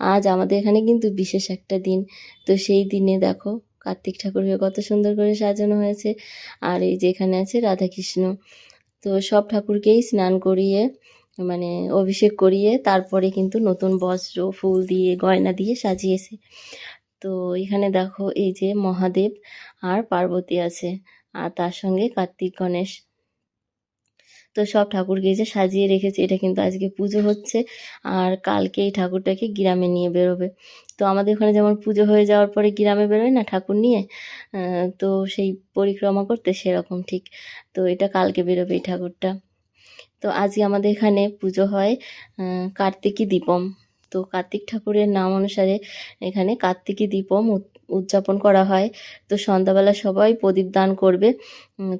আজ আমাদের এখানে কিন্তু বিশেষ একটা দিন। তো সেই দিনে দেখো, কার্তিক ঠাকুরকে কত সুন্দর করে সাজানো হয়েছে। আর এই যে এখানে আছে রাধাকৃষ্ণ। তো সব ঠাকুরকেই স্নান করিয়ে মানে অভিষেক করিয়ে তারপরে কিন্তু নতুন বস্ত্র, ফুল দিয়ে, গয়না দিয়ে সাজিয়েছে। তো এখানে দেখো এই যে মহাদেব আর পার্বতী আছে। আর তার সঙ্গে কার্তিক গণেশ। তো সব ঠাকুরকে যে সাজিয়ে রেখেছে, এটা কিন্তু আজকে পুজো হচ্ছে আর কালকে এই ঠাকুরটাকে গ্রামে নিয়ে বেরোবে। তো আমাদের ওখানে যেমন পুজো হয়ে যাওয়ার পরে গ্রামে বেরোয় না ঠাকুর নিয়ে তো সেই পরিক্রমা করতে সেরকম ঠিক। তো এটা কালকে বেরোবে এই ঠাকুরটা। তো আজকে আমাদের এখানে পুজো হয় কার্তিকী দীপম। তো কার্তিক ঠাকুরের নাম অনুসারে এখানে কার্তিকী দীপম উদযাপন করা হয়। তো সন্ধ্যাবেলা সবাই প্রদীপ দান করবে।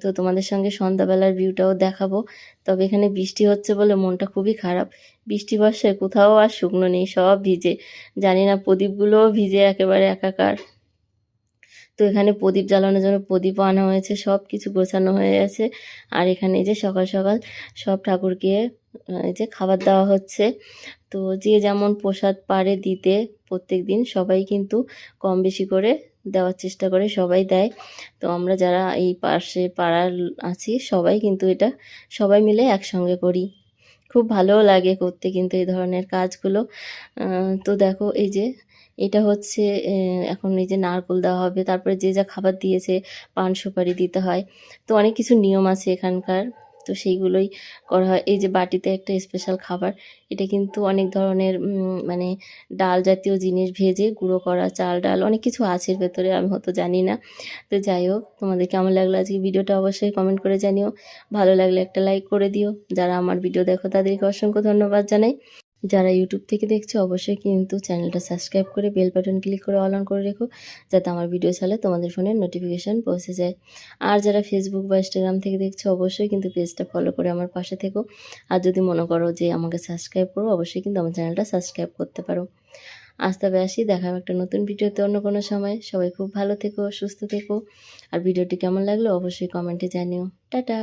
তো তোমাদের সঙ্গে সন্ধ্যাবেলার ভিউটাও দেখাবো। তবে এখানে বৃষ্টি হচ্ছে বলে মনটা খুবই খারাপ। বৃষ্টি বর্ষায় কোথাও আর শুকনো নেই, সব ভিজে। জানি না প্রদীপগুলোও ভিজে একেবারে একাকার। তো এখানে প্রদীপ জ্বালানোর জন্য প্রদীপও আনা হয়েছে, সব কিছু গোছানো হয়ে গেছে। আর এখানে যে সকাল সকাল সব ঠাকুরকে এই যে খাবার দেওয়া হচ্ছে। তো যে যেমন প্রসাদ পারে দিতে প্রত্যেক দিন সবাই কিন্তু কম বেশি করে দেওয়ার চেষ্টা করে, সবাই দেয়। তো আমরা যারা এই পাশে পাড়ার আছি, সবাই কিন্তু এটা সবাই মিলে একসঙ্গে করি। খুব ভালোও লাগে করতে কিন্তু এই ধরনের কাজগুলো। তো দেখো এই যে এটা হচ্ছে এখন এই যে নারকোল দেওয়া হবে, তারপরে যে যা খাবার দিয়েছে, পান সুপারি দিতে হয়। তো অনেক কিছু নিয়ম আছে এখানকার। তো সেইগুলোই করা হয়। এই যে বাটিতে একটা স্পেশাল খাবার, এটা কিন্তু অনেক ধরনের মানে ডাল জাতীয় জিনিস ভেজে গুঁড়ো করা, চাল ডাল, অনেক কিছু আছে ভেতরে, আমি হয়তো জানি না। তো যাই হোক, তোমাদের কেমন লাগল আজকে ভিডিওটা অবশ্যই কমেন্ট করে জানিও। ভালো লাগলে একটা লাইক করে দিও। যারা আমার ভিডিও দেখো, তাদেরকে অসংখ্য ধন্যবাদ জানাই। যারা ইউটিউব থেকে দেখছ, অবশ্যই কিন্তু চ্যানেলটা সাবস্ক্রাইব করে বেল বাটন ক্লিক করে অল অন করে রেখো, যাতে আমার ভিডিও চালে তোমাদের ফোনে নোটিফিকেশান পৌঁছে যায়। আর যারা ফেসবুক বা ইনস্টাগ্রাম থেকে দেখছ, অবশ্যই কিন্তু পেজটা ফলো করে আমার পাশে থেকো। আর যদি মনে করো যে আমাকে সাবস্ক্রাইব করো, অবশ্যই কিন্তু আমার চ্যানেলটা সাবস্ক্রাইব করতে পারো। আজ তবে আসি, দেখা হবে একটা নতুন ভিডিওতে অন্য কোনো সময়। সবাই খুব ভালো থেকো, সুস্থ থেকো। আর ভিডিওটি কেমন লাগল, অবশ্যই কমেন্টে জানিও। টাটা!